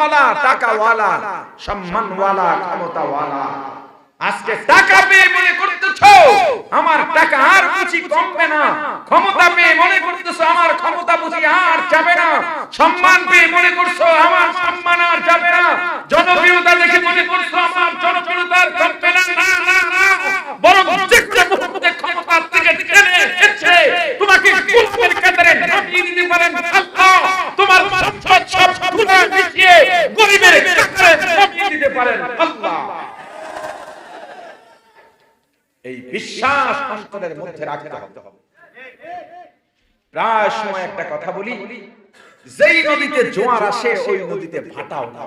সম্মানওয়ালা, টাকাওয়ালা, সম্মানওয়ালা, ক্ষমতাওয়ালা। আজকে টাকা পেয়ে মনে করতেছ? আমার টাকা আর বুঝি কমবে না। ক্ষমতা পেয়ে মনে করতেছ? আমার ক্ষমতা বুঝি আর যাবে না। সম্মান পেয়ে মনে করছ? আমার সম্মান আর যাবে না। জনপ্রিয়তা দেখে মনে করছ? আমার জনপ্রিয়তা আর কমবে না না না না বরং প্রত্যেকটা মুহূর্তে ক্ষমতার থেকে টেনে এসে তোমাকে কুলকের কাতারে নামিয়ে দিতে পারেন আল্লাহ তোমার সম্পদ সব গুণা মিশিয়ে গরিবের কাতারে নামিয়ে দিতে পারেন আল্লাহ এই বিশ্বাস মধ্যে রাখতে হবে। প্রায় সময় একটা কথা বলি, যেই নদীতে জোয়ার আসে, ওই নদীতে ভাটাও না?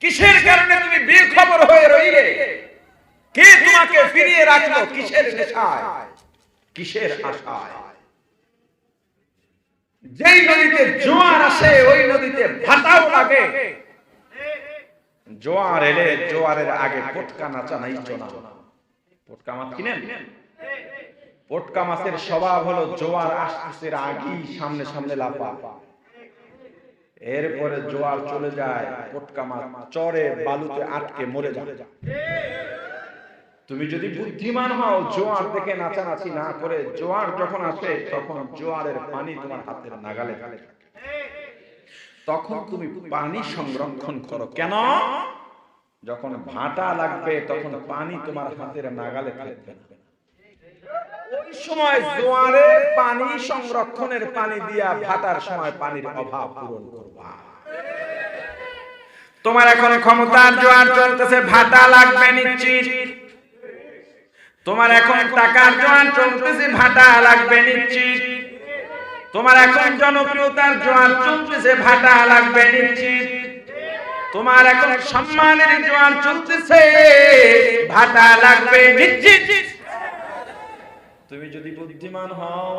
কিসের হয়ে রইলে? কে তোমাকে ফিরিয়ে কিসের কিসের আশায়? যেই নদীতে জোয়ার আসে, ওই নদীতে ভাটাও লাগে। জোয়ার এলে জোয়ারের আগে পটকা নাচা নাই চোনা পটকা মাছ কিনেন? পটকা মাছের স্বভাব হলো জোয়ার আসতেছে আগেই সামনে সামনে লাফা। এরপরে জোয়ার চলে যায়, পটকা মাছ চরে, বালুতে আটকে মরে যায়। তুমি যদি বুদ্ধিমান হও জোয়ার দেখে নাচানাচি না করে জোয়ার যখন আসে তখন জোয়ারের পানি তোমার হাতের নাগালে তখন তুমি পানি সংরক্ষণ করো। কেন? যখন ভাটা লাগবে তখন পানি তোমার হাতের নাগালে থাকবে না। ওই সময় জোয়ারের পানি সংরক্ষণের পানি দিয়া ভাটার সময় পানির অভাব পূরণ করবা। তোমার এখন ক্ষমতার জোয়ার চলতেছে ভাটা লাগবে নিশ্চিত। তোমার এখন টাকার জোয়ার চলতেছে, ভাটা লাগবে নিশ্চিত। তোমার এখন জনপ্রিয়তার জোয়ার চলতেছে, ভাটা লাগবে নিশ্চিত। তোমার এখন সম্মানের জোয়ার চলতেছে, ভাটা লাগবে নিশ্চিত। তুমি যদি বুদ্ধিমান হও,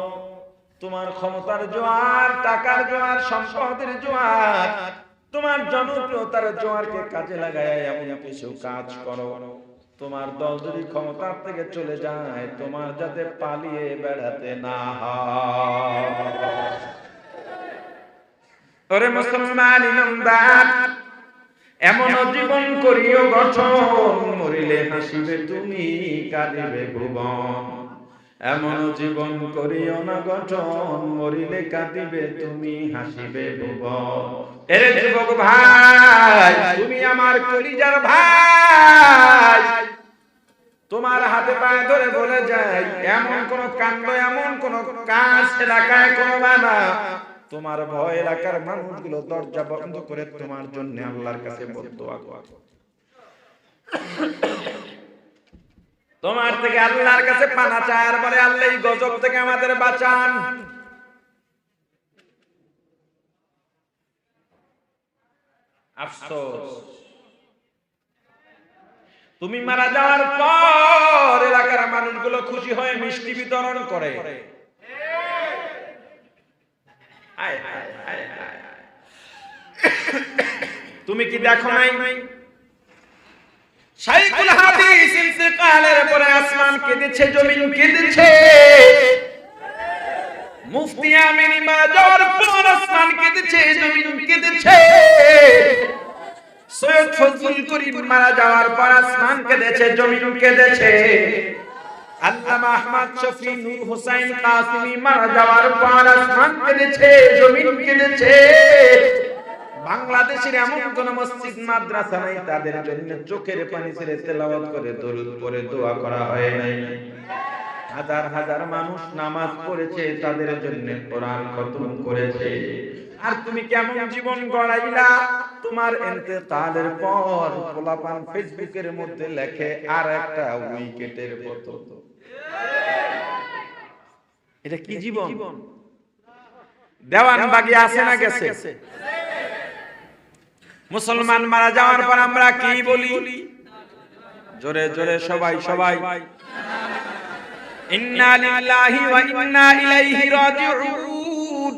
তোমার ক্ষমতার জোয়ার টাকার জোয়ার সম্পদের জোয়ার তোমার জনপ্রিয়তার জোয়ারকে কাজে লাগায় এমন কিছু কাজ করো। তোমার দল যদি ক্ষমতার থেকে চলে যায়, তোমার যাতে পালিয়ে বেড়াতে না মুসলমান এমন জীবন করিও গঠন, মরিলে হাসিবে তুমি, কাঁদিবে ভুবন। এমন জীবন করিও না গঠন, মরিলে কাঁদিবে তুমি, হাসিবে ভুবন। এরে যুবক ভাই, তুমি আমার কলিজার ভাই তোমার হাতে পায়ে ধরে বলে যাই এমন কোন কাণ্ড, এমন কোন কাজ এলাকায় করবা না। তোমার ভয় এলাকার মানুষগুলো দরজা বন্ধ করে তোমার জন্য আল্লাহর কাছে তোমার থেকে আল্লাহর কাছে পানা চায় আর বলে, আল্লাহ গজব থেকে আমাদের বাঁচান। আফসোস। তুমি মারা যাওয়ার পর এলাকার মানুষগুলো খুশি হয়ে মিষ্টি বিতরণ করে। তুমি কি দেখো নাই? মুফতি আমিন মারা যাওয়ার পর আসমান কেঁদেছে, জমিন কেঁদেছে। সৈয়দ ফজলুল করিম মারা যাওয়ার পর আসমান কেঁদেছে, জমিন কেঁদেছে। আল্লামা আহমদ শফি নূর হোসেন কাসিমি মারা যাওয়ার পর আসমান কেঁদেছে, জমিন কেঁদেছে। বাংলাদেশের এমন কোন মসজিদ, মাদ্রাসা নাই, তাদের জন্য চোখের পানি ছেড়ে তেলাওয়াত করে, দরুদ পড়ে, দোয়া করা হয় নাই। হাজার হাজার মানুষ নামাজ পড়েছে, তাদের জন্য কোরআন খতম করেছে। আর তুমি কেমন জীবন গড়াইলা? তোমার ইন্তেকালের পর পোলাপান ফেসবুকের মধ্যে লেখে আর একটা উইকেটের মতো। এটা কি জীবন? দেওয়ান বাগি আছে না গেছে? মুসলমান মারা যাওয়ার পর আমরা কি বলি? জোরে জোরে সবাই। সবাই। ইন্না লিল্লাহি ওয়া ইন্না ইলাইহি রাজিউন।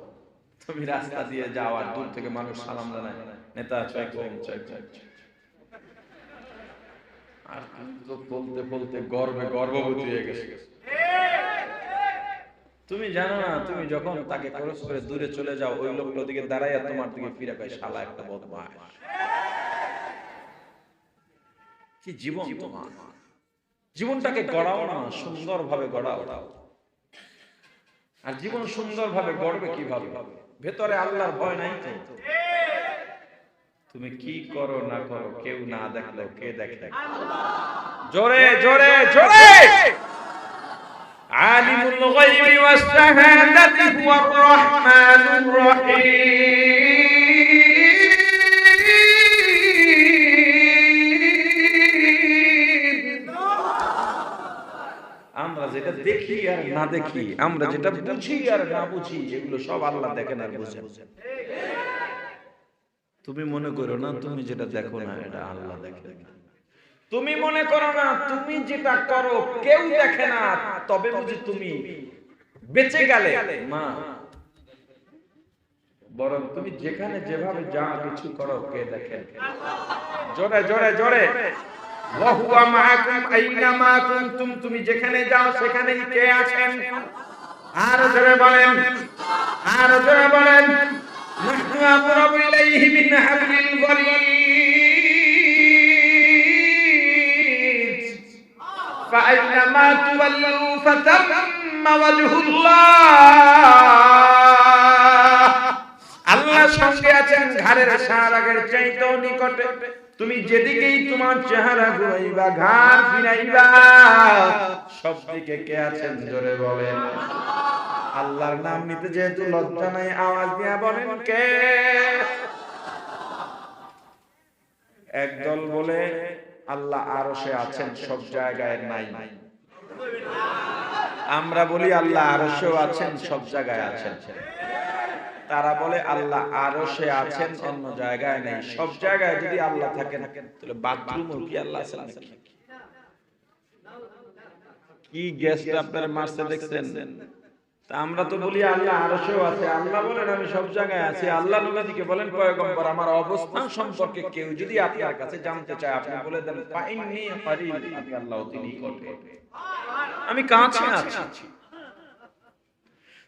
তুমি রাস্তা দিয়ে যাও আর দূর থেকে মানুষ সালাম জানায়। নেতা। আর তো বলতে বলতে গর্বে গর্ভবতী হয়ে গেছে। তুমি জানো না, তুমি যখন তাকে ক্রস করে দূরে চলে যাও, ওই দাঁড়াইয়া তোমার দিকে ফিরে শালা একটা কি জীবন তোমার? জীবনটাকে গড়াও না, সুন্দরভাবে গড়াও। আর জীবন সুন্দরভাবে গড়বে কীভাবে? ভেতরে আল্লাহর ভয় নাই তো? তুমি কি করো, না করো, কেউ না দেখল, কে দেখে? জোরে জোরে জোরে! আলিমুল গায়বি ওয়াস শাহাদাতি হুয়ার রহমানুর রহিম। না দেখি আমরা যেটা বুঝি আর না বুঝি এগুলো সব আল্লাহ দেখেন আর বুঝেন। তুমি মনে করো না তুমি যেটা দেখো না এটা আল্লাহ দেখে তুমি মনে করো না তুমি যেটা করো কেউ দেখে না তবে বুঝি তুমি বেঁচে গেলে। মা বরং তুমি যেখানে যেভাবে যা কিছু করো কে দেখে? জোরে জোরে জোরে। ওয়াহুয়া মাআকুম আইনামা কুনতুম, তুমি যেখানে যাও সেখানেই কে আছেন? আর জোরে বলেন, আর জোরে বলেন, নাহনু আকরাবু ইলাইহি মিন হাবলিল গরীদ ফাআইনামা তুওয়াল্লু ফাতাম্মা ওয়াজহুল্লাহ। আল্লাহ সঙ্গে আছেন ঘরের সারাগের চাইতেও নিকটে। তুমি যেদিকেই তোমার চেহারা ঘুরাইবা, ঘাড় ফিরাইবা সব দিকে কে আছেন জোরে বলেন। আল্লাহর নাম নিতে যেহেতু লজ্জা নাই, আওয়াজ দিয়া বলেন কে? একদল বলে, আল্লাহ আরও সে আছেন, সব জায়গায় নাই। আমরা বলি, আল্লাহ আরও আছেন, সব জায়গায় আছেন। তারা বলে, আল্লাহ আরও সে আছেন, অন্য জায়গায় নেই। সব জায়গায় যদি আল্লাহ থাকেন, তাহলে বাথরুমও কি আল্লাহ আছেন কি গ্যাসটা আপনারা মারছে দেখছেন? আমরা তো বলি, আল্লাহ আরশেও আছে। আল্লাহ বলেন, আমি সব জায়গায় আছি। আল্লাহ নবীকে বলেন, পয়গম্বর, আমার অবস্থান সম্পর্কে কেউ যদি আপনার কাছে জানতে চায়, আপনি বলে দেন, ফাইন্নি কারীব আমি আল্লাহ তিনি নিকটে আমি কাছে আছি।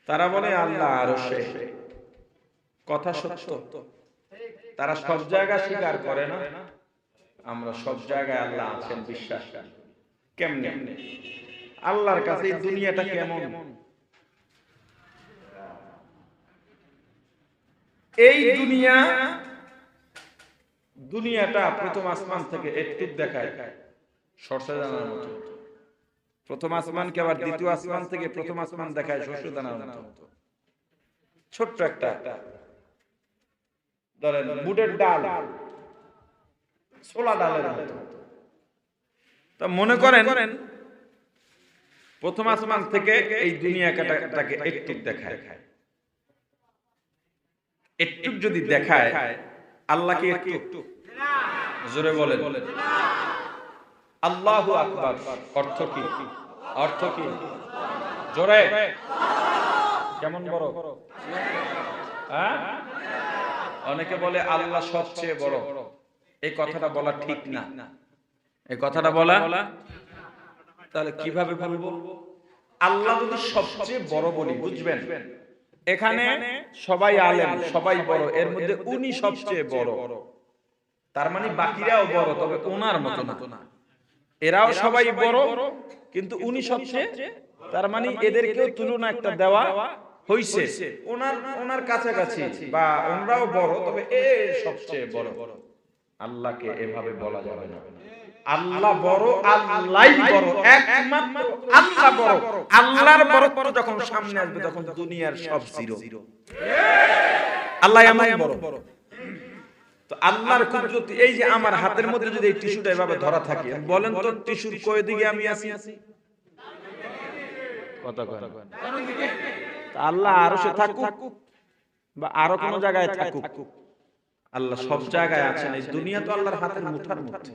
তারা বলে, আল্লাহ আরশে কথা সত্য। তারা সব জায়গা স্বীকার করে না। আমরা সব জায়গায় আল্লাহ আছেন বিশ্বাস কেমনে? আল্লাহর কাছে এই দুনিয়াটা কেমন? এই দুনিয়া দুনিয়াটা প্রথম আসমান থেকে একটু দেখায়। সরষে দানার মতো। প্রথম আসমানকে আবার দ্বিতীয় আসমান থেকে প্রথম আসমান দেখায় শস্য দানার মতো। ছোট্ট একটা ধরেন বুটের ডাল, ছোলা ডালের মতো। তা মনে করেন, প্রথম আসমান থেকে এই দুনিয়াটাকে একটু দেখায়। একটু যদি দেখায় আল্লাহ কি একটু জোরে বলেন। আল্লাহ আকবার, অর্থ কি? অর্থ কি? জোরে। কেমন বড়? হ্যাঁ? অনেকে বলে আল্লাহ সবচেয়ে বড়। এই কথাটা বলা ঠিক না। এই কথাটা বলা তাহলে কীভাবে বলব? আল্লাহ যদি সবচেয়ে বড় বলি বুঝবেন? এখানে সবাই আলেম সবাই বড়। এর মধ্যে উনি সবচেয়ে বড়। তার মানে বাকিরাও বড় তবে ওনার মতো না। এরাও সবাই বড় কিন্তু উনি সবচেয়ে তার মানে এদেরকেও তুলনা একটা দেওয়া হইছে। ওনার ওনার কাছাকাছি বা ওনারাও বড় তবে এ সবচেয়ে বড়। আল্লাহকে এভাবে বলা যাবে না। আল্লাহ বড় আল্লাহই বড় একমাত্র আল্লাহ বড়। আল্লাহর বড় যখন সামনে আসবে তখন দুনিয়ার সব জিরো। আল্লাহ এমন বড়। তো আল্লাহর কুদরতি এই যে আমার হাতের মধ্যে যদি এই টিস্যুটা এভাবে ধরা থাকে বলেন তো টিস্যুর কয় দিকে আমি আছি? কথা কয় তা আল্লাহ আরও সে থাকুক বা আরও কোনো জায়গায় থাকুক। আল্লাহ সব জায়গায় আছেন এই দুনিয়া তো আল্লাহর হাতের মুঠার মধ্যে।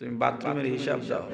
তুমি বাথরুমের হিসাব দাও।